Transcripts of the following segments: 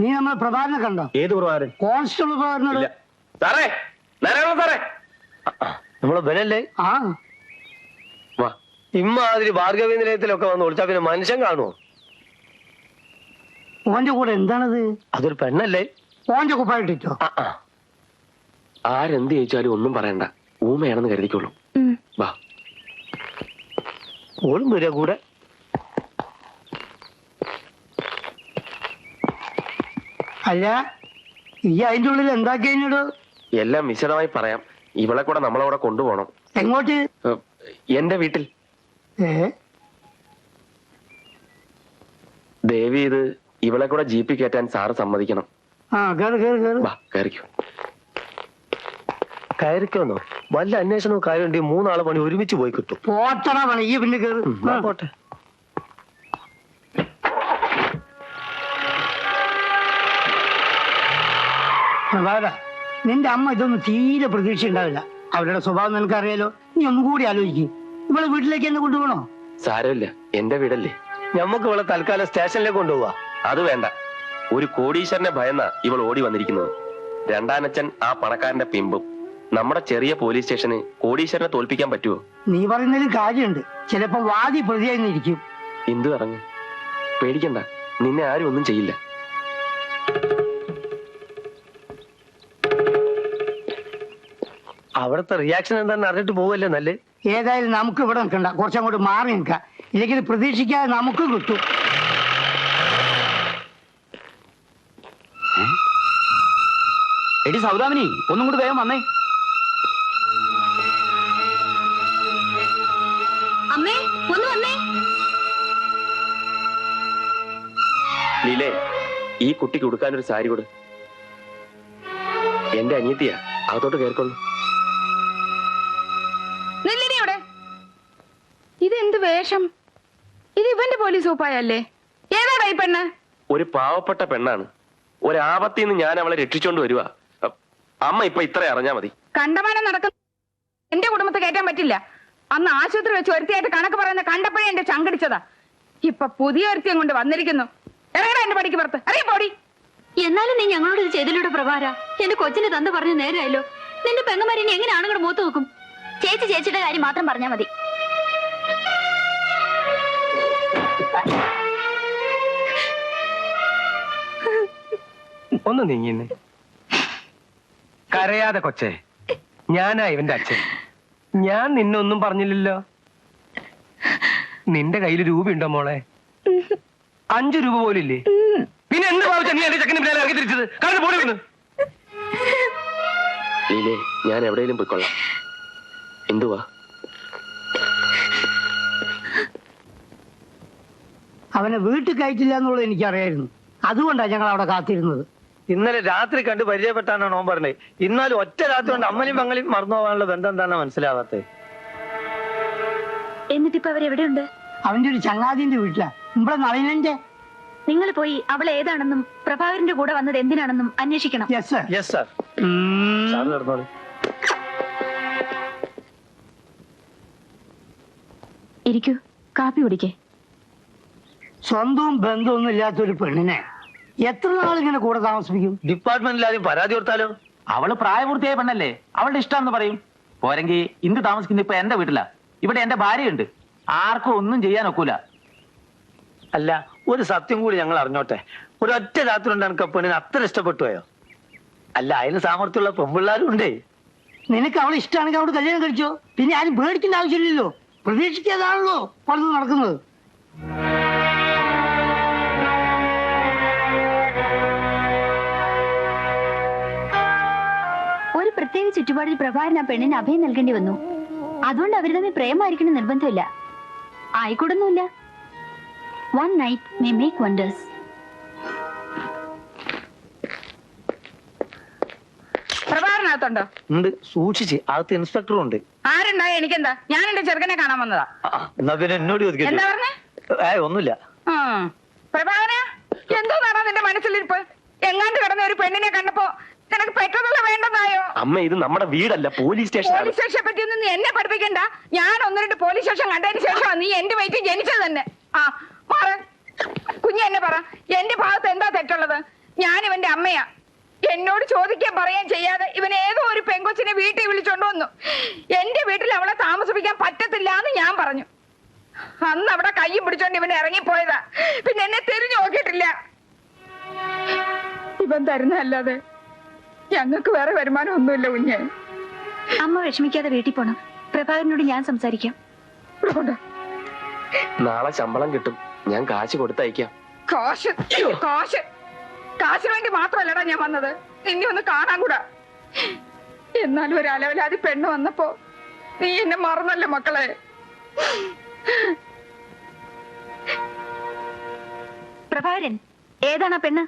നീ നമ്മളെ പ്രഭാകരനെ കണ്ടോ? ഏത് പ്രകാരം കോൺസ്റ്റബിൾ പ്രഭാകരനോട്. ഇല്ല. സാറേ നാരായണ സാറേ. നമ്മളെ ബലല്ലേ? ആ. വാ. ഇമ്മാതിരി ഭാർഗവി നിലയത്തിലൊക്കെ വന്ന് വിളിച്ചാ പിന്നെ മനുഷ്യൻ കാണുമോ ഓന്റെ കൂടെ എന്താണത്? അതൊരു പെണ്ണല്ലേ? ഓന്റെ കുപ്പായിട്ടോ ആ, ആ. ആരെന്ത് ചോദിച്ചാലും ഒന്നും പറയണ്ട. ഊമയാണെന്ന് കരുതിക്കോളൂ. വാ. ഓളും വരിക കൂടെ. അല്ല ഈ അതിന്റെ ഉള്ളിൽ എന്താ കഴിഞ്ഞത് എല്ലാം വിശദമായി പറയാം. ഇവളെ കൂടെ നമ്മളവിടെ കൊണ്ടുപോകണം. എങ്ങോട്ട്? എന്റെ വീട്ടിൽ. ഏ? ദേവി ഇത് ഇവളെ കൂടെ ജീപ്പി കയറ്റാൻ സാറ് സമ്മതിക്കണം. ആ കേറ് കേറ് കേറ്. വാ കയറിക്കോ കയറിക്കോന്നോ? വല്ല അന്വേഷണവും കാര്യം മൂന്നാളെ പണി ഒരുമിച്ച് പോയി കിട്ടും. പണി. ഈ പിന്നെ കേറ്. ആ. പോട്ടെ. പ്രഭാകര നിന്റെ അമ്മ ഇതൊന്നും തീരെ പ്രതീക്ഷ ഉണ്ടാവില്ല അവരുടെ സ്വഭാവം നിനക്കറിയാലോ? നീ ഒന്നും കൂടി ആലോചിക്കും. ഇവളെ വീട്ടിലേക്ക് എന്നെ കൊണ്ടുപോകണോ? സാരമില്ല. എന്റെ വീടല്ലേ. ഞമ്മക്ക് ഇവളെ തൽക്കാലം സ്റ്റേഷനിലേക്ക് കൊണ്ടുപോവാ. അത് വേണ്ട. ഒരു കോടീശ്വരനെ ഭയന്ന ഇവൾ ഓടി വന്നിരിക്കുന്നത്. രണ്ടാനച്ചൻ ആ പണക്കാരന്റെ പിമ്പും. നമ്മുടെ ചെറിയ പോലീസ് സ്റ്റേഷന് കോടീശ്വരനെ തോൽപ്പിക്കാൻ പറ്റുമോ നീ പറയുന്നതിൽ കാര്യമുണ്ട്. ചിലപ്പോ വാദി പ്രതിയായി ഇരിക്കും എന്തു പറഞ്ഞു പേടിക്കണ്ട. നിന്നെ ആരും ഒന്നും ചെയ്യില്ല. അവിടുത്തെ റിയാക്ഷൻ എന്താണെന്ന് അറിഞ്ഞിട്ട് പോവല്ലേ നല്ലേ ഏതായാലും നമുക്ക് ഇവിടെ നിൽക്കണ്ട. കുറച്ചങ്ങോട്ട് മാറി നിൽക്കാം. ഇല്ലെങ്കിൽ പ്രതീക്ഷിക്കാതെ നമുക്ക് കിട്ടും. എടി സൗദാമിനി ഒന്നും കൂടി വേഗം വന്നേ. അമ്മേ ഒന്ന് വന്നേ. ലീലേ ഈ കുട്ടിക്ക് ഉടുക്കാനൊരു സാരി കൊടു. എന്റെ അനിയത്തിയാ അകത്തോട്ട് കയറിക്കൊള്ളു. വേഷം. ഇത് ഇവന്റെ പോലീസ് ഉപ്പായല്ലേ ഏതാടാ ഈ പെണ്ണ്? ഒരു പാവപ്പെട്ട പെണ്ണാണ്. ഒരാപത്തിൽ നിന്ന് ഞാൻ അവളെ രക്ഷിച്ചോണ്ട് വരുവാ. അമ്മ ഇപ്പൊ ഇത്ര അറിഞ്ഞാ മതി. കണ്ടമാനം നടക്കുന്ന എന്റെ കുടുംബത്തെ കയറ്റാൻ പറ്റില്ല. അന്ന് ആശുപത്രി വെച്ച് ഒരുത്തിയായിട്ട് കണക്ക് പറയുന്ന കണ്ടപ്പോഴേ എന്റെ ചങ്കടിച്ചതാ. ഇപ്പൊ പുതിയ ഒരുത്തിയും കൊണ്ട് വന്നിരിക്കുന്നു. ഇറങ്ങടാ എന്റെ പടിക്ക് പുറത്ത്. അറിയ പോടി. എന്നാലും നീ ഞങ്ങളോട് ഇത് ചെയ്തിലൂടെ പ്രഭാര എന്റെ കൊച്ചിന് തന്ന് പറഞ്ഞു നേരായല്ലോ. നിന്റെ പെങ്ങമാരി എങ്ങനെയാണ് എങ്ങനെ മൂത്തു മൂത്ത് നോക്കും ചേച്ചി ചേച്ചിയുടെ കാര്യം മാത്രം പറഞ്ഞാ മതി. ഒന്ന് നീങ്ങിന്ന് കരയാതെ കൊച്ചേ ഞാനാ ഇവന്റെ അച്ഛൻ. ഞാൻ നിന്നൊന്നും പറഞ്ഞില്ലല്ലോ. നിന്റെ കയ്യിൽ രൂപയുണ്ടോ മോളെ? അഞ്ചു രൂപ പോലില്ലേ? പിന്നെ എന്ത് ഭാവിച്ചാ നീ എന്റെ ചെക്കന് പിന്നാലെ ഇറക്കി തിരിച്ചത്? കാരണം പോടി വന്ന് ലീലേ ഞാൻ എവിടെയെങ്കിലും പോയിക്കൊള്ളാം എന്തുവാ? അവനെ വീട്ടിൽ കയറ്റില്ല എന്നുള്ളത് എനിക്കറിയായിരുന്നു. അതുകൊണ്ടാണ് ഞങ്ങൾ അവിടെ കാത്തിരുന്നത്. ഇന്നലെ രാത്രി കണ്ട് പരിചയപ്പെട്ടാണ് ഓൻ പറഞ്ഞത്. ഇന്നാലും ഒറ്റ രാത്രി കൊണ്ട് അമ്മലും പങ്ങളും മറന്നു പോകാനുള്ള ബന്ധം എന്താണെന്ന് മനസ്സിലാവാത്തത് എന്നിട്ടിപ്പോ അവരെവിടെയുണ്ട് അവന്റെ ഒരു ചങ്ങാതിന്റെ വീട്ടിലാ. ഇവിടെ നളിനന്റെ നിങ്ങൾ പോയി അവൾ ഏതാണെന്നും പ്രഭാകരന്റെ കൂടെ വന്നത് എന്തിനാണെന്നും അന്വേഷിക്കണം. Yes sir yes sir sir നടന്നോളൂ. ഇരിക്കൂ കാപ്പി കുടിക്കേ. സ്വന്തവും ബന്ധമൊന്നും ഇല്ലാത്ത ഒരു പെണ്ണിനെ എത്ര നാൾ ഇങ്ങനെ കൂടെ താമസിപ്പിക്കും? ഡിപ്പാർട്ട്മെന്റിൽ ആദ്യം പരാതി കൊടുത്താലോ? അവൾ പ്രായപൂർത്തിയായ പെണ്ണല്ലേ? അവളുടെ ഇഷ്ടമെന്ന് പറയും. പോരെങ്കിൽ ഇന്ന് താമസിക്കുന്ന ഇപ്പൊ എന്റെ വീട്ടില. ഇവിടെ എന്റെ ഭാര്യയുണ്ട്. ആർക്കും ഒന്നും ചെയ്യാൻ ഒക്കൂല. അല്ല ഒരു സത്യം കൂടി ഞങ്ങൾ അറിഞ്ഞോട്ടെ. ഒരു ഒറ്റ രാത്രി ഉണ്ടാണ് എനിക്ക് ആ അത്ര ഇഷ്ടപ്പെട്ടു പോയോ അല്ല അതിന് സാമർത്ഥ്യമുള്ള പെൺപിള്ളാരും ഉണ്ടേ. നിനക്ക് അവളെ ഇഷ്ടമാണെങ്കിൽ അവിടെ കല്യാണം കഴിച്ചോ? പിന്നെ ആരും പേടിക്കേണ്ട ആവശ്യമില്ലല്ലോ. പ്രതീക്ഷിക്കാതാണല്ലോ പലതും നടക്കുന്നത്. പ്രത്യേക ചുറ്റുപാടിൽ പ്രഭാരൻ ആ പെണ്ണിന് അഭയം നൽകേണ്ടി വന്നു. അതുകൊണ്ട് അവർ തമ്മിൽ പ്രേമമായിരിക്കണം നിർബന്ധമില്ല. ആയിക്കൂടൊന്നുമില്ല. One night may make wonders ഉണ്ട്. സൂക്ഷിച്ച്. അകത്ത് ഇൻസ്പെക്ടറും ഉണ്ട് ആരുണ്ടായ? എനിക്കെന്താ? ഞാൻ എന്റെ ചെറുക്കനെ കാണാൻ വന്നതാ. എന്നാ പിന്നെ എന്നോട് എന്താ പറഞ്ഞേ? ഒന്നുമില്ല. ആ. എന്തോ നിന്റെ മനസ്സിലിരിപ്പ്? എങ്ങാണ്ട് കിടന്ന ഒരു പെണ്ണിനെ കണ്ടപ്പോ നിനക്ക് പെട്ടെന്നുള്ള വേണ്ടെന്നായോ? അമ്മ ഇത് നമ്മുടെ വീടല്ല പോലീസ് സ്റ്റേഷൻ പോലീസ് സ്റ്റേഷനെ പറ്റിയൊന്നും നീ എന്നെ പഠിപ്പിക്കണ്ട. ഞാൻ ഒന്ന് രണ്ട് പോലീസ് സ്റ്റേഷൻ കണ്ടതിന് ശേഷമാണ് നീ എന്റെ വയറ്റിൽ ജനിച്ചത് തന്നെ. ആ മാറ് കുഞ്ഞ് എന്നെ പറ. എന്റെ ഭാഗത്ത് എന്താ തെറ്റുള്ളത്? ഞാൻ ഇവന്റെ അമ്മയാ. എന്നോട് ചോദിക്കാൻ പറയാൻ ചെയ്യാതെ ഇവൻ ഏതോ ഒരു പെങ്കൊച്ചിനെ വീട്ടിൽ വിളിച്ചോണ്ട് വന്നു. എന്റെ വീട്ടിൽ അവളെ താമസിപ്പിക്കാൻ പറ്റത്തില്ല എന്ന് ഞാൻ പറഞ്ഞു. അന്ന് അവിടെ കൈ പിടിച്ചോണ്ട് ഇവൻ ഇറങ്ങിപ്പോയതാ. പിന്നെ എന്നെ തിരിഞ്ഞു നോക്കിയിട്ടില്ല. ഇവൻ തരുന്നതല്ലാതെ ഞങ്ങൾക്ക് വേറെ വരുമാനം ഒന്നുമില്ല കുഞ്ഞെ. അമ്മ വിഷമിക്കാതെ വീട്ടിൽ പോണം. പ്രഭാകരനോട് ഞാൻ സംസാരിക്കാം. നാളെ ശമ്പളം കിട്ടും. ഞാൻ കാശ് കൊടുത്തയക്കാം. കാശ് കാശ്. കാശിന് വേണ്ടി മാത്രമല്ലടാ ഞാൻ വന്നത്. നിന്നെ ഒന്ന് കാണാൻ കൂടാ. എന്നാലും ഒരു അലവലാതി പെണ്ണ് വന്നപ്പോ നീ എന്നെ മറന്നല്ലേ മക്കളെ? പ്രഭാകരൻ ഏതാണ് ആ പെണ്ണ്?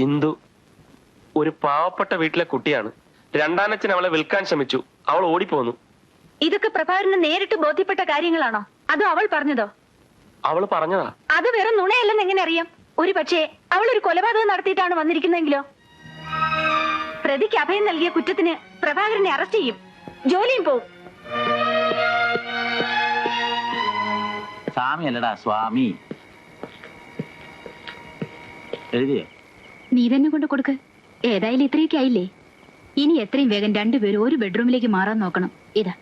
ഇന്ദു. ഒരു പാവപ്പെട്ട വീട്ടിലെ കുട്ടിയാണ്. രണ്ടാനച്ഛൻ അവളെ വിൽക്കാൻ ശ്രമിച്ചു. അവൾ ഓടിപ്പോന്നു. ഇതൊക്കെ പ്രഭാകരന് നേരിട്ട് ബോധ്യപ്പെട്ട കാര്യങ്ങളാണോ? അതോ അവൾ പറഞ്ഞതോ? അവൾ പറഞ്ഞതാ. അത് വെറും നുണയല്ലെന്ന് എങ്ങനെ അറിയാം? ഒരു പക്ഷേ അവൾ ഒരു കൊലപാതകം നടത്തിയിട്ടാണ് വന്നിരിക്കുന്നതെങ്കിലോ? പ്രതിക്ക് അഭയം നൽകിയ കുറ്റത്തിന് പ്രഭാകരനെ അറസ്റ്റ് ചെയ്യും. ജോലിയും പോവും. സ്വാമി അല്ലടാ സ്വാമി. എഴുതിയോ? നീ തന്നെ കൊണ്ട് കൊടുക്ക്. ഏതായാലും ഇത്രയൊക്കെ ആയില്ലേ? ഇനി എത്രയും വേഗം രണ്ടുപേരും ഒരു ബെഡ്റൂമിലേക്ക് മാറാൻ നോക്കണം. ഇതാ.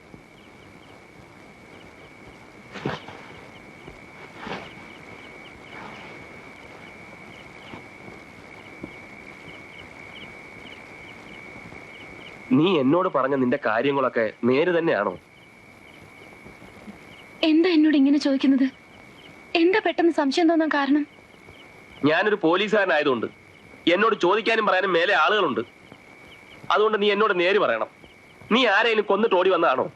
നീ എന്നോട് പറഞ്ഞ നിന്റെ കാര്യങ്ങളൊക്കെ നേര് തന്നെയാണോ? എന്താ എന്നോട് ഇങ്ങനെ ചോദിക്കുന്നത്? എന്താ പെട്ടെന്ന് സംശയം തോന്നാൻ കാരണം? ഞാനൊരു പോലീസുകാരനായതുകൊണ്ട്. എന്നോട് ചോദിക്കാനും പറയാനും മേലെ ആളുകളുണ്ട്. അതുകൊണ്ട് നീ എന്നോട് നേര് പറയണം. നീ ആരെയും കൊന്നിട്ട് ഓടി വന്നതാണോ?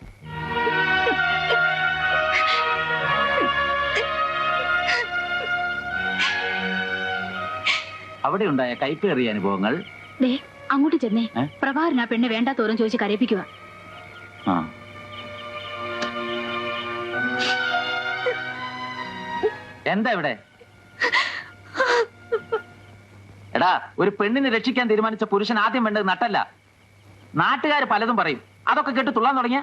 അവിടെ ഉണ്ടായ കൈപ്പേറിയ അനുഭവങ്ങൾ? ദേ അങ്ങോട്ട് ചെന്നേ. ഏ? പ്രഭാകരൻ ആ പെണ്ണ് വേണ്ട തോറും ചോദിച്ച് കരയിപ്പിക്കുക ആ. എന്താ ഇവിടെ? എടാ ഒരു പെണ്ണിനെ രക്ഷിക്കാൻ തീരുമാനിച്ച പുരുഷൻ ആദ്യം വേണ്ടത് നട്ടല്ല. നാട്ടുകാർ പലതും പറയും. അതൊക്കെ കേട്ട് തുള്ളാൻ തുടങ്ങിയ?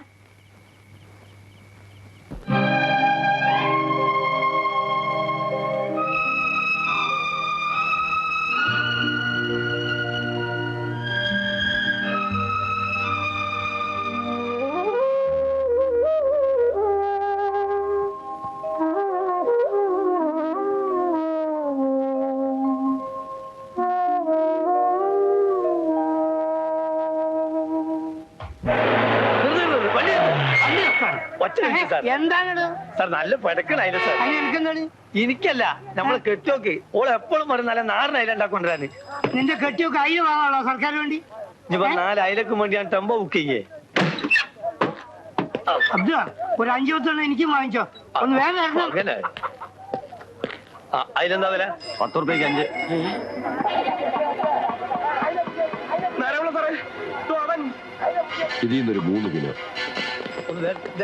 സാർ. നല്ല സാർ. എനിക്കെന്താണ്? എനിക്കല്ല നമ്മൾ കെട്ടിയോക്ക് ഓൾ എപ്പോഴും പറയും നല്ല നാരൻ അയില ഉണ്ടാക്കൊണ്ടിരാന്. നിന്റെ കെട്ടിയോക്ക് അയിൽ വാങ്ങാണോ സർക്കാർ വേണ്ടി? ഇപ്പൊ നാല് അയിലക്ക് വേണ്ടി ഞാൻ ടെമ്പോ ബുക്ക് ചെയ്യേ. അബ്ദു ഒരു അഞ്ചു പത്തെണ്ണം എനിക്ക് വാങ്ങിച്ചോ. ഒന്ന് വേഗം അതിലെന്താ വില? പത്ത് റുപ്യക്ക് അഞ്ച് ഇതിൽ നിന്നൊരു മൂന്ന് കിലോ.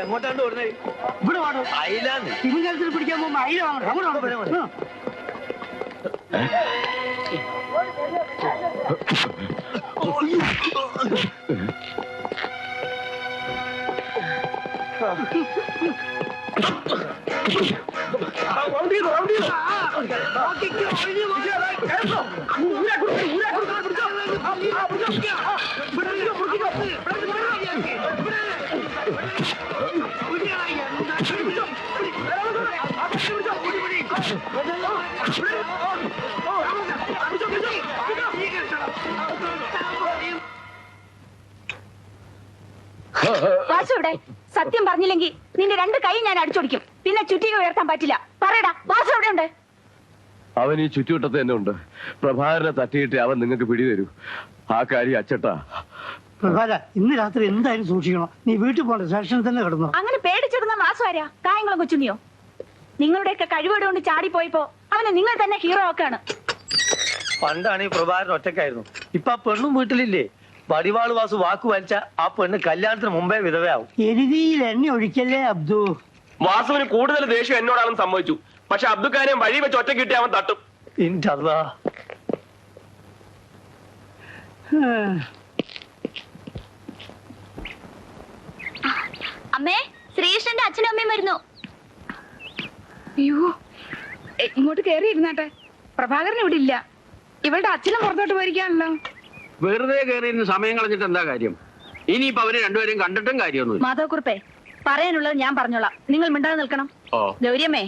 എങ്ങോട്ടാണ്ട് ഓടുന്നേ ഇവിടെ വാടോ അയിലാന്ന് തിമിംഗലത്തിൽ പിടിക്കാൻ പോകുമ്പോ അയില വാങ്ങണം അങ്ങോട്ട് വാടോ. ഉം. വാസു ഇവിടെ. സത്യം പറഞ്ഞില്ലെങ്കിൽ നിന്റെ രണ്ട് കൈ ഞാൻ അടിച്ചൊടിക്കും. പിന്നെ ചുറ്റിക ഉയർത്താൻ പറ്റില്ല. പറയടാ വാസു അവിടെ ഉണ്ട് അവൻ ഈ ചുറ്റുവട്ടത്ത് തന്നെ ഉണ്ട്. പ്രഭാകരനെ തട്ടിയിട്ട് അവൻ നിങ്ങൾക്ക് പിടിതരൂ ആ കാര്യം അച്ചട്ടാ. പ്രഭാര ഇന്ന് രാത്രി എന്തായാലും സൂക്ഷിക്കണം. നീ വീട്ടിൽ പോകണ്ട സ്റ്റേഷനിൽ തന്നെ കിടന്നു. അങ്ങനെ പേടിച്ചിടുന്ന വാസു ആരാ? കായംകുളം കൊച്ചുണ്ണിയോ? നിങ്ങളുടെയൊക്കെ കഴിവോട് കൊണ്ട് ചാടിപ്പോയപ്പോ അവനെ നിങ്ങൾ തന്നെ ഹീറോ ആക്കാണ് പണ്ടാണ് ഈ പ്രഭാകരൻ ഒറ്റക്കായിരുന്നു ഇപ്പൊ ആ പെണ്ണും വീട്ടിലില്ലേ? വടിവാൾ വാസു വാക്ക് വലിച്ച ആ പെണ്ണ് കല്യാണത്തിന് മുമ്പേ വിധവയാവും. എരുതിയിൽ എണ്ണ ഒഴിക്കല്ലേ അബ്ദു? വാസുവിന് കൂടുതൽ ദേഷ്യം എന്നോടാണെന്ന് സംഭവിച്ചു. പക്ഷെ അബ്ദുക്കാനെ വഴി വെച്ച് ഒറ്റ കിട്ടി അവൻ തട്ടും. ഇൻഷാല്ലാ. അമ്മേ ശ്രീകൃഷ്ണന്റെ അച്ഛനും അമ്മയും വരുന്നു. അയ്യോ ഇങ്ങോട്ട് കേറി ഇരുന്നാട്ടെ. പ്രഭാകരൻ ഇവിടെ ഇല്ല. ഇവളുടെ അച്ഛനും പുറത്തോട്ട് പോയിരിക്കാണല്ലോ. വെറുതെ കയറി സമയം കളഞ്ഞിട്ട് എന്താ കാര്യം? ഇനിയിപ്പോ അവരെ രണ്ടുപേരും കണ്ടിട്ടും കാര്യമൊന്നും മാധവക്കുറിപ്പേ പറയാനുള്ളത് ഞാൻ പറഞ്ഞോളാം. നിങ്ങൾ മിണ്ടാതെ നിൽക്കണം. ഗൗരിയമ്മേ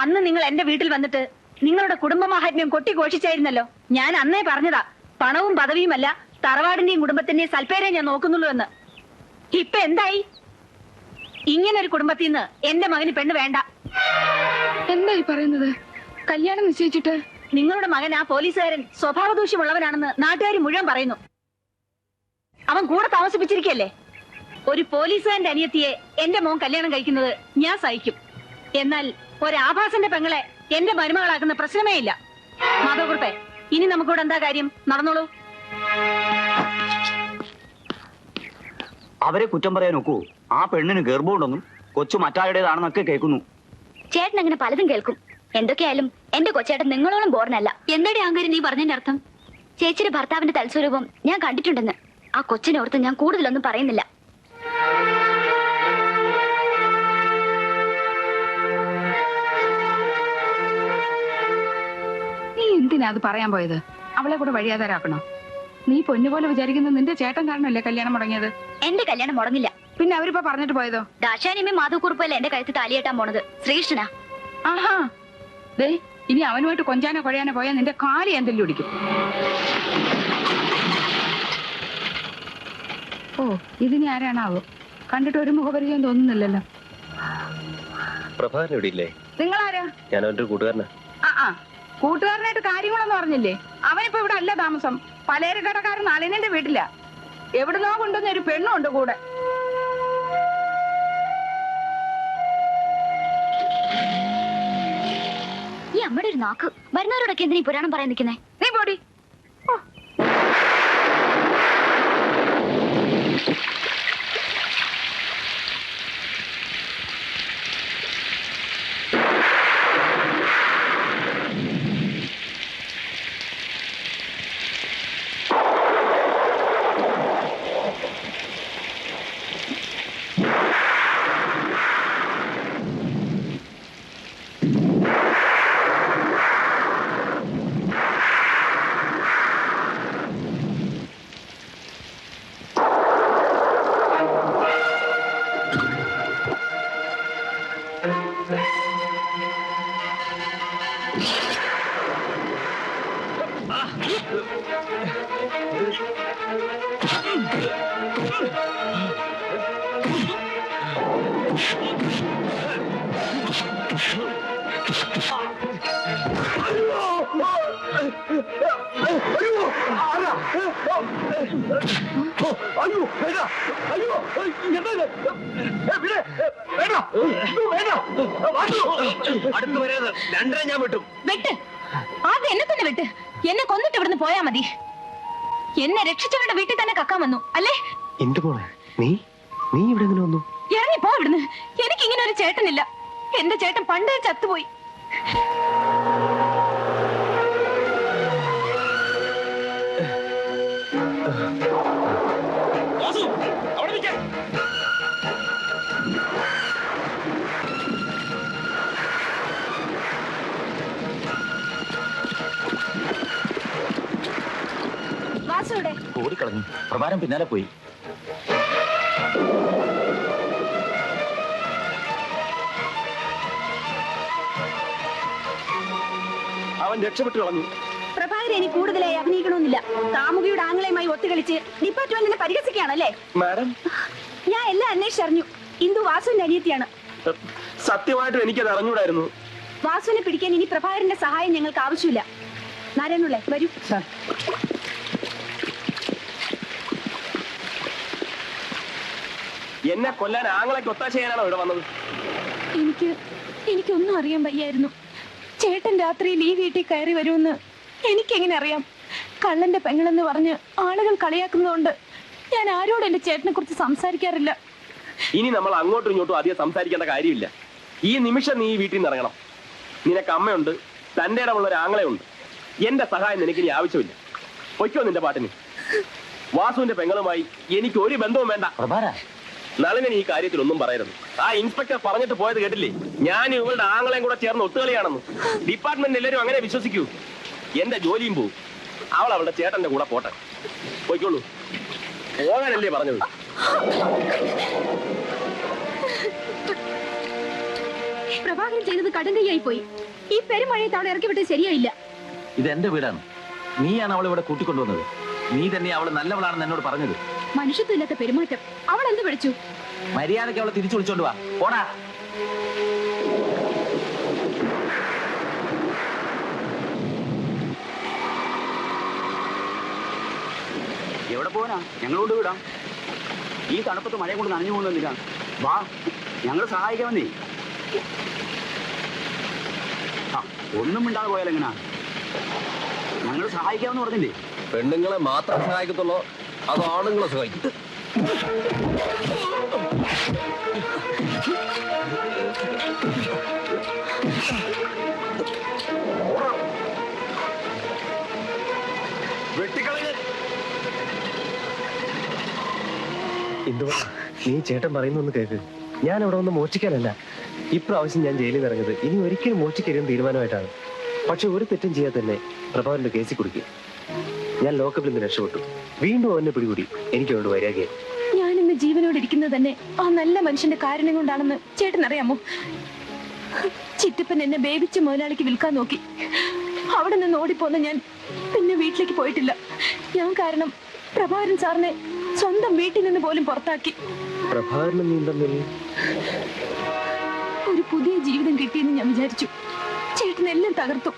അന്ന് നിങ്ങൾ എന്റെ വീട്ടിൽ വന്നിട്ട് നിങ്ങളുടെ കുടുംബ മാഹാത്മ്യം കൊട്ടിഘോഷിച്ചായിരുന്നല്ലോ ഞാൻ അന്നേ പറഞ്ഞതാ പണവും പദവിയുമല്ല തറവാടിന്റെയും കുടുംബത്തിന്റെയും സൽപ്പേരെ ഞാൻ നോക്കുന്നുള്ളൂ എന്ന്. ഇപ്പൊ എന്തായി? ഇങ്ങനെ ഒരു കുടുംബത്തിൽ നിന്ന് എന്റെ മകന് പെണ്ണ് വേണ്ട. എന്തായി പറയുന്നത്? കല്യാണം നിശ്ചയിച്ചിട്ട് നിങ്ങളുടെ മകൻ ആ പോലീസുകാരൻ സ്വഭാവദൂഷ്യമുള്ളവനാണെന്ന് നാട്ടുകാർ മുഴുവൻ പറയുന്നു. അവൻ കൂടെ താമസിപ്പിച്ചിരിക്കല്ലേ ഒരു പോലീസുകാരന്റെ അനിയത്തിയെ എന്റെ മോൻ കല്യാണം കഴിക്കുന്നത് ഞാൻ സഹിക്കും. എന്നാൽ ഒരാഭാസന്റെ പെങ്ങളെ എന്റെ മരുമകളാക്കുന്ന പ്രശ്നമേ ഇല്ല. മാധവകുറുപ്പേ ഇനി നമുക്കിവിടെ എന്താ കാര്യം? നടന്നോളൂ. അവരെ കുറ്റം പറയാൻ നോക്കൂ. ആ പെണ്ണിന് ഗർഭമുണ്ടെന്നും കൊച്ചു മറ്റാരുടേതാണെന്നൊക്കെ കേൾക്കുന്നു. ചേട്ടൻ അങ്ങനെ പലതും കേൾക്കും. എന്തൊക്കെയായാലും എന്റെ കൊച്ചേട്ടൻ നിങ്ങളോളം ബോർണല്ല എന്തടി ആങ്കരി നീ പറഞ്ഞതിന്റെ അർത്ഥം? ചേച്ചിയുടെ ഭർത്താവിന്റെ തൽസ്വരൂപം ഞാൻ കണ്ടിട്ടുണ്ടെന്ന്. ആ കൊച്ചിനെ ഓർത്ത് ഞാൻ കൂടുതലൊന്നും പറയുന്നില്ല. നീ എന്തിനാ അത് പറയാൻ പോയത്? അവളെ കൂടെ വഴിയാതാരാക്കണോ? നീ പൊന്നുപോലെ വിചാരിക്കുന്നത് നിന്റെ ചേട്ടൻ കാരണമല്ലേ കല്യാണം മുടങ്ങിയത്? എന്റെ കല്യാണം മുടങ്ങില്ല. പിന്നെ അവരിപ്പോ പറഞ്ഞിട്ട് പോയതോ? ദാശാനിയമ്മ മാധവക്കുറിപ്പല്ല എന്റെ കഴുത്ത് താലിയേട്ടാൻ പോണത്? ശ്രീകൃഷ്ണനാ. ആഹാ. ദേ ഇനി അവനുമായിട്ട് കൊഞ്ചാനോ കൊഴയാനോ പോയാൽ നിന്റെ കാലി എന്തെങ്കിലും ഓടിക്കും ഓ ഇതിനി ആരാണാവോ? കണ്ടിട്ട് ഒരു മുഖപരിചയം തോന്നുന്നില്ലല്ലോ. പ്രഭാകരൻ ഇവിടെ ഇല്ലേ നിങ്ങളാരാ? ഞാൻ അവന്റെ കൂട്ടുകാരനാ. ആ ആ. കൂട്ടുകാരനായിട്ട് കാര്യങ്ങളൊന്നും പറഞ്ഞില്ലേ അവനിപ്പോ ഇവിടെ അല്ല താമസം. പലചരക്കടക്കാരൻ നളിനന്റെ വീട്ടില. എവിടുന്നോ കൊണ്ടുവന്ന ഒരു പെണ്ണുണ്ട് കൂടെ. അമ്മയുടെ ഒരു നാക്ക്. വരുന്നവരോടൊക്കെ എന്തിനാ പുരാണം പറയാൻ നിൽക്കുന്നേ? അയ്യോ വേണ്ട അയ്യോ വേണ്ട വേണ്ട. അടുത്ത് വരരുത് രണ്ടര ഞാൻ വിട്ടു. വെട്ട്. ആദ്യം എന്നെ തന്നെ വെട്ട്. എന്നെ കൊന്നിട്ട് ഇവിടുന്ന് പോയാ മതി. എന്നെ രക്ഷിച്ചവരുടെ വീട്ടിൽ തന്നെ കക്കാൻ വന്നു. അല്ലേ? എന്ത് പോണേ നീ? നീ ഇവിടെ എങ്ങനെ വന്നു? ഇറങ്ങിപ്പോ പോ ഇവിടുന്ന്. എനിക്ക് ഇങ്ങനെ ഒരു ചേട്ടനില്ല. എന്റെ ചേട്ടൻ പണ്ടേ ചത്തുപോയി. ഓടിക്കളഞ്ഞു. പ്രഭാരം പിന്നാലെ പോയി. അവൻ രക്ഷപ്പെട്ടു കളഞ്ഞു. പ്രഭാകരൻ ഇനി കൂടുതലായി അഭിനയിക്കണമെന്നില്ല. കാമുകിയുടെ ആംഗലയുമായി ഒത്തുകളിച്ച് ഡിപ്പാർട്ട്മെന്റിനെ പരിഹസിക്കുകയാണല്ലേ? മാഡം? ഞാൻ എല്ലാം അന്വേഷിച്ചറിഞ്ഞു ഇന്ദു വാസുവിന്റെ അനിയത്തിയാണ്. സത്യമായിട്ടും എനിക്കത് അറിഞ്ഞൂടായിരുന്നു. വാസുവിനെ പിടിക്കാൻ ഇനി പ്രഭാകരന്റെ സഹായം ഞങ്ങൾക്ക് ആവശ്യമില്ല. നാരായണുള്ളേ വരൂ. എന്നെ കൊല്ലാൻ ആങ്ങളൊക്കെ ഒത്താശ ചെയ്യാനാണോ ഇവിടെ വന്നത്? എനിക്ക് എനിക്കൊന്നും അറിയാൻ വയ്യായിരുന്നു. ചേട്ടൻ രാത്രിയിൽ ഈ വീട്ടിൽ കയറി വരുമെന്ന് എനിക്കെങ്ങനെ അറിയാം? കള്ളന്റെ പെങ്ങളെന്ന് പറഞ്ഞ് ആളുകൾ കളിയാക്കുന്നതുകൊണ്ട് ഞാൻ ആരോടും എന്റെ ചേട്ടനെ കുറിച്ച് സംസാരിക്കാറില്ല. ഇനി നമ്മൾ അങ്ങോട്ടും ഇങ്ങോട്ടും അധികം സംസാരിക്കേണ്ട കാര്യമില്ല. ഈ നിമിഷം നീ ഈ വീട്ടിൽ നിന്ന് ഇറങ്ങണം. നിനക്ക് അമ്മയുണ്ട് തന്റെ ഇടമുള്ള ഒരു ആങ്ങളയുണ്ട്. എന്റെ സഹായം നിനക്ക് ഇനി ആവശ്യമില്ല. പൊയ്ക്കോ നിന്റെ പാട്ടിന്. വാസുവിന്റെ പെങ്ങളുമായി എനിക്ക് ഒരു ബന്ധവും വേണ്ട. പ്രഭാര നളിനൻ ഈ കാര്യത്തിൽ ഒന്നും പറയരുത്. ആ ഇൻസ്പെക്ടർ പറഞ്ഞിട്ട് പോയത് കേട്ടില്ലേ? ഞാൻ ഇവളുടെ ആങ്ങളെയും കൂടെ ചേർന്ന് ഒത്തുകളിയാണെന്ന്. ഡിപ്പാർട്ട്മെന്റ് എല്ലാവരും അങ്ങനെ വിശ്വസിക്കൂ. എന്റെ ജോലിയും പോവും. അവൾ അവളുടെ ചേട്ടന്റെ കൂടെ പോട്ടെ. പോയിക്കോളൂ. പോകാനല്ലേ പറഞ്ഞത്? പ്രഭാകരൻ ചെയ്തത് കടുങ്കയായി പോയി. ഈ പെരുമഴയത്ത് അവളെ ഇറക്കി വിട്ടത് ശരിയായില്ല. ഇത് എന്റെ വീടാണ്. നീയാണ് അവളിവിടെ ഇവിടെ കൂട്ടിക്കൊണ്ടുവന്നത്. നീ തന്നെ അവൾ നല്ലവളാണെന്ന് എന്നോട് പറഞ്ഞത്. മനുഷ്യത്വമില്ലാത്ത പെരുമാറ്റം. അവൾ എന്ത് വിളിച്ചു മര്യാദയ്ക്ക് അവളെ തിരിച്ചു വിളിച്ചോണ്ട് വാ. പോടാ. എവിടെ പോവാനാ? ഞങ്ങളോട് വിടാം. ഈ തണുപ്പത്ത് മഴ കൊണ്ട് നനഞ്ഞു പോകുന്നില്ല വാ ഞങ്ങൾ സഹായിക്കാൻ വന്നേ. ആ ഒന്നും മിണ്ടാതെ പോയാലെങ്ങനാ? ഞങ്ങൾ സഹായിക്കാമെന്ന് പറഞ്ഞില്ലേ? പെണ്ണുങ്ങളെ മാത്രം സഹായിക്കത്തുള്ളോ. അത് ആണുങ്ങളെ സഹായിക്കും. എന്തുവാ? നീ ചേട്ടൻ പറയുന്നൊന്ന് കേക്ക്. ഞാൻ അവിടെ ഒന്ന് മോഷിക്കാനല്ല ഇപ്രാവശ്യം ഞാൻ ജയിലിൽ നിന്ന് ഇറങ്ങുന്നത് ഇനി ഒരിക്കലും മോഷിക്കരുതെന്ന് തീരുമാനമായിട്ടാണ്. പക്ഷെ ഒരു തെറ്റും ചെയ്യാതെ തന്നെ പ്രഭാവന്റെ കേസിൽ കുടുക്കി. ഞാൻ ലോക്കപ്പിൽ നിന്ന് രക്ഷപ്പെട്ടു. വീണ്ടും അവനെ പിടികൂടി. എനിക്ക് അവനോട് വൈരാഗ്യം. ഞാൻ ഇന്ന് ജീവനോട് ഇരിക്കുന്നത് തന്നെ ആ നല്ല മനുഷ്യന്റെ കാരണം കൊണ്ടാണെന്ന് ചേട്ടൻ അറിയാമോ? ചിറ്റപ്പൻ എന്നെ ബേബിച്ച് മുതലാളിക്ക് വിൽക്കാൻ നോക്കി. അവിടെ നിന്ന് ഓടിപ്പോന്ന ഞാൻ പിന്നെ വീട്ടിലേക്ക് പോയിട്ടില്ല. ഞാൻ കാരണം പ്രഭാകരൻ സാറിനെ സ്വന്തം വീട്ടിൽ നിന്ന് പോലും പുറത്താക്കി. പ്രഭാകരനും ഒരു പുതിയ ജീവിതം കിട്ടിയെന്ന് ഞാൻ വിചാരിച്ചു. ചേട്ടൻ എല്ലാം തകർത്തു.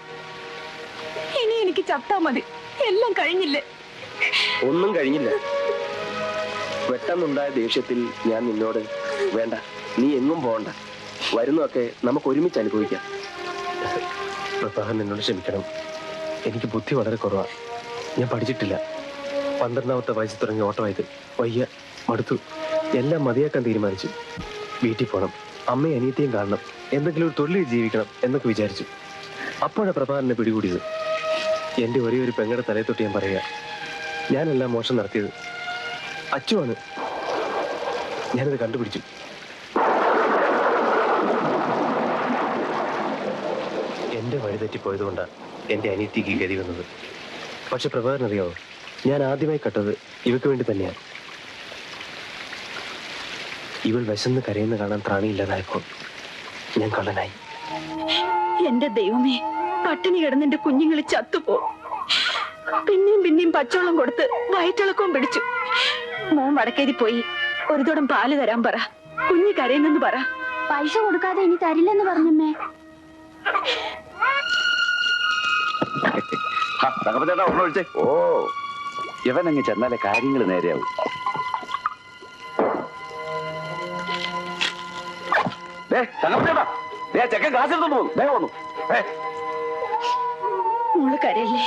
ഇനി എനിക്ക് ചത്താ മതി. എല്ലാം കഴിഞ്ഞില്ലേ? ഒന്നും കഴിഞ്ഞില്ല. പെട്ടെന്നുണ്ടായ ദേഷ്യത്തിൽ ഞാൻ നിന്നോട് വേണ്ട നീ എങ്ങും പോകണ്ട. വരുന്നതൊക്കെ നമുക്ക് ഒരുമിച്ച് അനുഭവിക്കാം. പ്രഭാഹൻ എന്നോട് ക്ഷമിക്കണം. എനിക്ക് ബുദ്ധി വളരെ കുറവാണ് ഞാൻ പഠിച്ചിട്ടില്ല. പന്ത്രണ്ടാമത്തെ വയസ്സിൽ തുടങ്ങി ഓട്ടമായത്. വയ്യ മടുത്തു. എല്ലാം മതിയാക്കാൻ തീരുമാനിച്ചു. വീട്ടിൽ പോകണം അമ്മയും അനിയത്തെയും കാണണം. എന്തെങ്കിലും ഒരു തൊഴിൽ ജീവിക്കണം എന്നൊക്കെ വിചാരിച്ചു. അപ്പോഴാണ് പ്രഭാകരനെ പിടികൂടിയത്. എന്റെ ഒരേ ഒരു പെങ്ങടെ തലയെ തൊട്ട് ഞാൻ പറയുക. ഞാനല്ല മോശം നടത്തിയത്. അച്ചുവാണ് ഞാനത് കണ്ടുപിടിച്ചു. എന്റെ വഴി തെറ്റിപ്പോയതുകൊണ്ടാണ് എന്റെ അനിയത്തിക്ക് ഗതി വന്നത്. പക്ഷെ പ്രഭാകരൻ അറിയാമോ ഞാൻ ആദ്യമായി കട്ടത് ഇവക്ക് വേണ്ടി തന്നെയാണ് ഇവൾ വിശന്ന് കരയുന്ന കാണാൻ ത്രാണിയില്ലാതായപ്പോൾ ഞാൻ കള്ളനായി. എന്റെ ദൈവമേ. പട്ടിണി കിടന്ന് എന്റെ കുഞ്ഞുങ്ങൾ ചത്തുപോ. പിന്നെയും പിന്നെയും പച്ചവെള്ളം കൊടുത്ത് വയറ്റിളക്കവും പിടിച്ചു. മോൻ വടക്കേരി പോയി. ഒരു തോടം പാൽ തരാൻ പറ. കുഞ്ഞു കരയുന്നെന്ന് പറ. പൈസ കൊടുക്കാതെ ഇനി തരില്ലെന്ന് പറഞ്ഞമ്മേ. തകപ്പത്തേട്ടാ ഒന്ന് വിളിച്ചേ ഓ ഇവനങ്ങ് ചെന്നാലേ കാര്യങ്ങൾ നേരെയാവും. ദേ, തങ്കപ്പനേട്ടാ, ദേ, ചെക്കൻ കാശ് പോകും. വേഗം വന്നു. ഏ, മോൾ കരയല്ലേ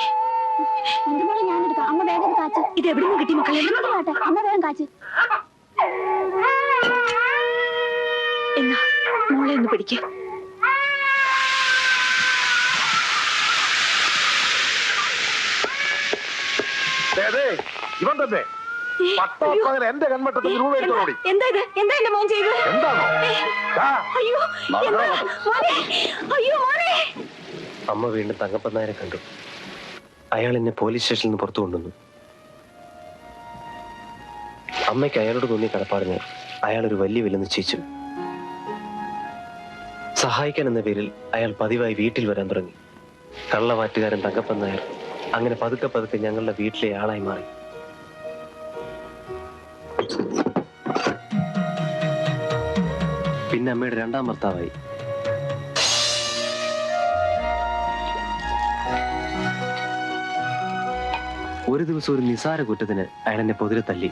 എന്റെ മോളെ ഞാൻ എടുക്കാം അമ്മ വേഗം കാച്ച്. ഇത് എവിടെ നിന്ന് കിട്ടി മക്കളെ? ആട്ടെ അമ്മ വേഗം കാച്ച്. എന്നാ മോളെ ഒന്ന് പിടിക്ക. ദേ, ദേ, ഇവൻ തന്നെ. എന്റെ കൺവട്ടത്തിൽ രൂപ എടുത്തോടി എന്താ? ഇത്? എന്താ എന്റെ മോൻ ചെയ്തത്? എന്താണോ? അയ്യോ അയ്യോ മോനെ. അമ്മ വീണ്ടും തങ്കപ്പൻ നായരെ കണ്ടു. അയാൾ എന്നെ പോലീസ് സ്റ്റേഷനിൽ നിന്ന് പുറത്തു കൊണ്ടുവന്നു. അമ്മയ്ക്ക് അയാളോട് തോന്നിയ കടപ്പാടിന് അയാൾ ഒരു വലിയ വില നിശ്ചയിച്ചു. സഹായിക്കാൻ എന്ന പേരിൽ അയാൾ പതിവായി വീട്ടിൽ വരാൻ തുടങ്ങി. കള്ളവാറ്റുകാരൻ തങ്കപ്പൻ നായർ അങ്ങനെ പതുക്കെ പതുക്കെ ഞങ്ങളുടെ വീട്ടിലെ ആളായി മാറി. പിന്നെ അമ്മയുടെ രണ്ടാം ഭർത്താവായി. ഒരു ദിവസം ഒരു നിസാര കുറ്റത്തിന് അയാൾ എന്നെ പൊതിരെ തല്ലി.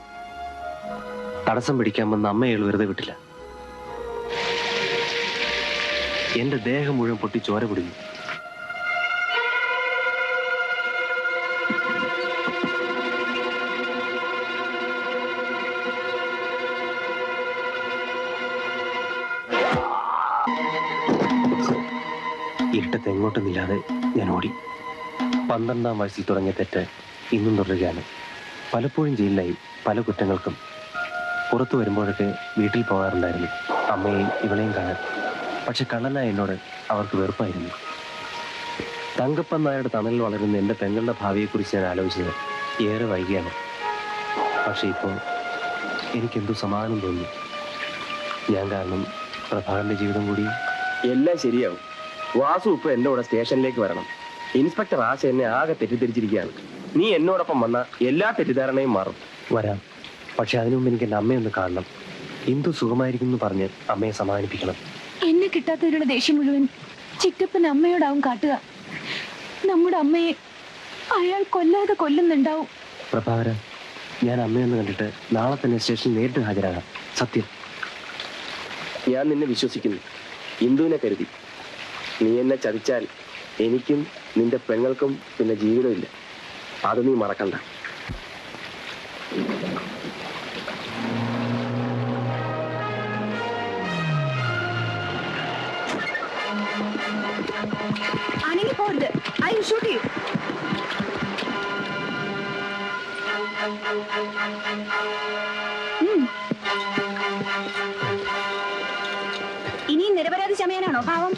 തടസ്സം പിടിക്കാൻ വന്ന അമ്മയയാൾ വെറുതെ വിട്ടില്ല. എന്റെ ദേഹം മുഴുവൻ പൊട്ടി ചോര കുടുങ്ങി ഇരുട്ടത്ത് എങ്ങോട്ടൊന്നില്ലാതെ ഞാൻ ഓടി. പന്ത്രണ്ടാം വയസ്സിൽ തുടങ്ങിയ തെറ്റ് ഇന്നും തുടരുകയാണ്. പലപ്പോഴും ജയിലിലായി പല കുറ്റങ്ങൾക്കും. പുറത്തു വരുമ്പോഴൊക്കെ വീട്ടിൽ പോകാറുണ്ടായിരുന്നു. അമ്മയെയും ഇവളെയും കാണാൻ. പക്ഷെ കള്ളനായ എന്നോട് അവർക്ക് വെറുപ്പായിരുന്നു. തങ്കപ്പൻ നായരുടെ തണലിൽ വളരുന്ന എന്റെ പെങ്ങളുടെ ഭാവിയെക്കുറിച്ച് ഞാൻ ആലോചിച്ചത് ഏറെ വൈകിയാണ്. പക്ഷെ ഇപ്പോൾ എനിക്കെന്തോ സമാധാനം തോന്നി. ഞാൻ കാരണം പ്രഭാകരന്റെ ജീവിതം കൂടി എല്ലാം ശരിയാവും. വാസു ഇപ്പൊ എന്റെ കൂടെ സ്റ്റേഷനിലേക്ക് വരണം. ഇൻസ്പെക്ടർ ആശ എന്നെ ആകെ തെറ്റിദ്ധരിച്ചിരിക്കുകയാണ്. നീ എന്നോടൊപ്പം വന്ന എല്ലാ തെറ്റിദ്ധാരണയും മാറും. വരാം. പക്ഷെ അതിനു മുമ്പ് എനിക്ക് എന്റെ അമ്മയൊന്ന് കാണണം. ഇന്ദു സുഖമായിരിക്കും എന്ന് പറഞ്ഞ് അമ്മയെ സമാധാനിപ്പിക്കണം എന്നെ കിട്ടാത്തവരുടെ ദേഷ്യം മുഴുവൻ ചിറ്റപ്പൻ അമ്മയോടാവും കാട്ടുക. നമ്മുടെ അമ്മയെ അയാൾ കൊല്ലാതെ കൊല്ലുന്നുണ്ടാവും. പ്രഭാകര ഞാൻ അമ്മയൊന്ന് കണ്ടിട്ട് നാളെ തന്നെ സ്റ്റേഷനിൽ നേരിട്ട് ഹാജരാകാം. സത്യം. ഞാൻ നിന്നെ വിശ്വസിക്കുന്നു. ഇന്ദുവിനെ കരുതി. നീ എന്നെ ചതിച്ചാൽ എനിക്കും നിന്റെ പെങ്ങൾക്കും പിന്നെ ജീവിതമില്ല. അത് നീ മറക്കണ്ട. ഐ ഷൂട്ട് യു ഇനിയും നിരപരാധി ചമയാനാണോ ഭാവം?